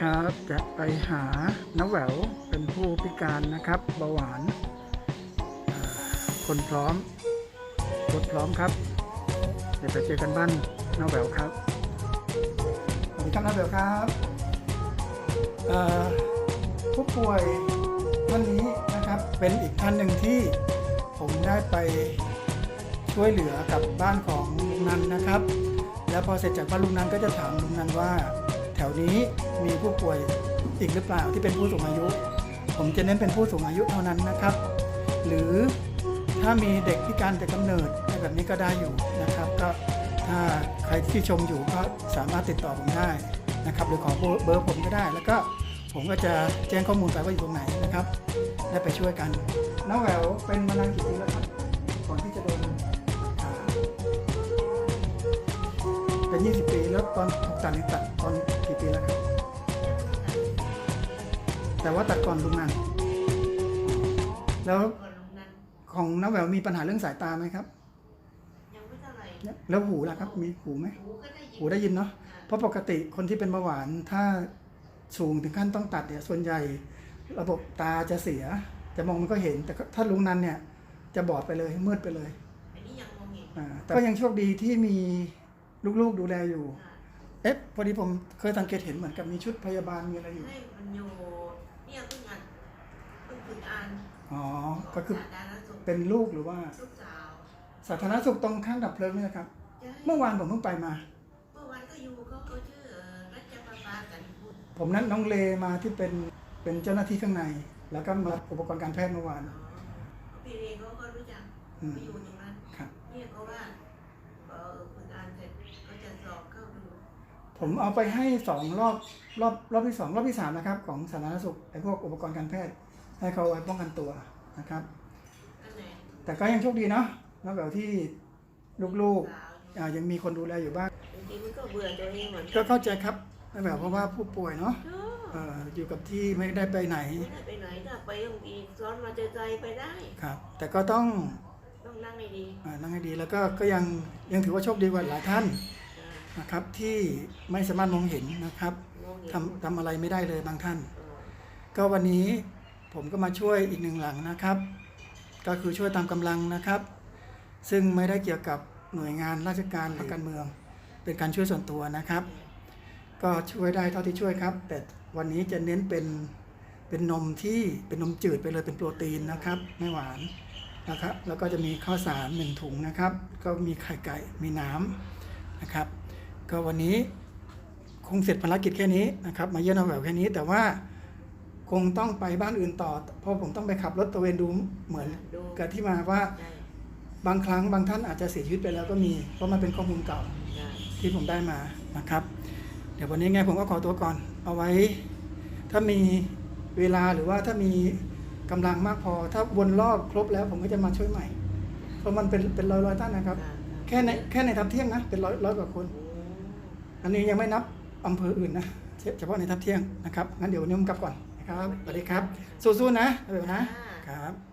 ครับ จะไปหาน้าแหววเป็นผู้พิการนะครับเบาหวาน คนพร้อมรถพร้อมครับ เดี๋ยวไปเจอกันบ้านน้าแหววครับสวัสดีครับน้าแหววครับผู้ป่วยท่านนี้นะครับเป็นอีกท่านหนึ่งที่ผมได้ไปช่วยเหลือกับบ้านของลุงนันนะครับ แล้วพอเสร็จจากบ้านลุงนันก็จะถามลุงนันว่า ถวนี้มีผู้ป่วยอีกหรือเปล่าที่เป็นผู้สูงอายุ ผมจะเน้นเป็นผู้สูงอายุเท่านั้นนะครับ หรือถ้ามีเด็กพิการแต่กำเนิดอะไรแบบนี้ก็ได้อยู่นะครับ ก็ถ้าใครที่ชมอยู่ก็สามารถติดต่อผมได้นะครับ หรือขอเบอร์ผมก็ได้ แล้วก็ผมก็จะแจ้งข้อมูลไปว่าอยู่ตรงไหนนะครับ ได้ไปช่วยกันน้าแหววเป็นมานานกี่ปีแล้วครับก่อนที่จะโดน เป็น20ปี แล้วตอนถูกตัดนี่ตัดตอนกี่ปีแล้วครับ แต่ว่าตัดก่อนลุงนันแล้วก่อนลงนั้นของน้าแหววมีปัญหาเรื่องสายตาไหมครับ ยังไม่เท่าไหร่แล้วหูล่ะครับ มีหูไหมหูก็ได้ยินหูได้ยินเนาะเพราะปกติคนที่เป็นเบาหวานถ้าสูงถึงขั้นต้องตัดเนี่ยส่วนใหญ่ ระบบตาจะเสีย จะมองมันก็เห็น แต่ถ้าลุงนันเนี่ย จะบอดไปเลยมืดไปเลยอันนี้ยังมองเห็นอ่าแต่ก็ยังโชคดีที่มี ลูกๆดูแลอยู่ค่ะเอ๊ะพอดีผมเคยสังเกตเห็นเหมือนกับมีชุดพยาบาลมีอะไรอยู่ ให้มันอยู่เนี่ยเพิ่งอ่านเพิ่งฝึกอ่านอ๋อ ก็คือสาธารณสุขเป็นลูกหรือว่า ลูกสาว สาธารณสุขตรงข้างดับเพลิงนี่นะครับจะให้เมื่อวานผมเพิ่งไปมา เมื่อวานก็อยู่เขาเขาชื่อเอ่อรัชประภาสันพุทธผมนัดน้องเลมาที่เป็นเป็นเจ้าหน้าที่ข้างใน แล้วก็มารับอุปกรณ์การแพทย์เมื่อวานอ๋อพี่เรเขาก็รู้จักอืม ไปอยู่ตรงนั้นครับ เนี่ยเขาว่าเออฝึกอ่านเสร็จก็จะ สอบเข้าดูผมเอาไปให้สองรอบรอบรอบที่สองรอบที่สามนะครับ ของสาธารณสุขไอ้พวกอุปกรณ์การแพทย์ ให้เขาไว้ป้องกันตัวนะครับอันไหนแต่ก็ยังโชคดีเนาะแล้วแบบที่ลูกสาวๆอ่ายังมีคนดูแลอยู่บ้างบางทีมันก็เบื่อตัวเองเหมือนก็กันเข้าใจครับแบบเพราะว่าผู้ป่วยเนาะเออเอ่ออยู่กับที่ไม่ได้ไปไหนไม่ได้ไปไหนถ้าไปบางทีซ้อนมาเจอใจไปได้ครับ แต่ก็ต้องต้องนั่งให้ดีอ่านั่งให้ดีแล้วก็ก็ยังยังถือว่าโชคดีกว่าหลายท่านอ่า นะครับที่ไม่สามารถมองเห็นนะครับทำทำอะไรไม่ได้เลยบางท่าน ก็วันนี้ผมก็มาช่วยอีกหนึ่งหลังนะครับ ก็คือช่วยตามกำลังนะครับ ซึ่งไม่ได้เกี่ยวกับหน่วยงานราชการหรือการเมือง เป็นการช่วยส่วนตัวนะครับ ก็ช่วยได้เท่าที่ช่วยครับ แต่วันนี้จะเน้นเป็นเป็นนมที่เป็นนมจืดไปเลยเป็นโปรตีนนะครับ ไม่หวานนะครับ แล้วก็จะมีข้าวสารหนึ่งถุงนะครับ ก็มีไข่ไก่มีน้ำนะครับ ก็วันนี้คงเสร็จภารกิจแค่นี้นะครับ มาเยี่ยมน้าแหววแค่นี้ แต่ว่าคงต้องไปบ้านอื่นต่อ เพราะผมต้องไปขับรถตะเวนดูเหมือนกับที่มาว่าบางครั้งบางท่านอาจจะเสียชีวิตไปแล้วก็มี เพราะมันเป็นข้อมูลเก่าที่ผมได้มานะครับ เดี๋ยววันนี้ไงผมก็ขอตัวก่อน เอาไว้ ถ้ามีเวลาหรือว่าถ้ามีกำลังมากพอ ถ้าวนรอบครบแล้วผมก็จะมาช่วยใหม่ เพราะมันเป็นเป็นร้อยร้อยท่านนะครับ แค่ในแค่ในทับเที่ยงนะ เป็นร้อยร้อยกว่าคน อืมอันนี้ยังไม่นับอำเภออื่นนะเฉเฉพาะในทับเที่ยงนะครับงั้นเดี๋ยววันนี้ผมกลับก่อนนะครับสวัสดีครับสู้ๆนะเดี๋ยวนะค่ะครับ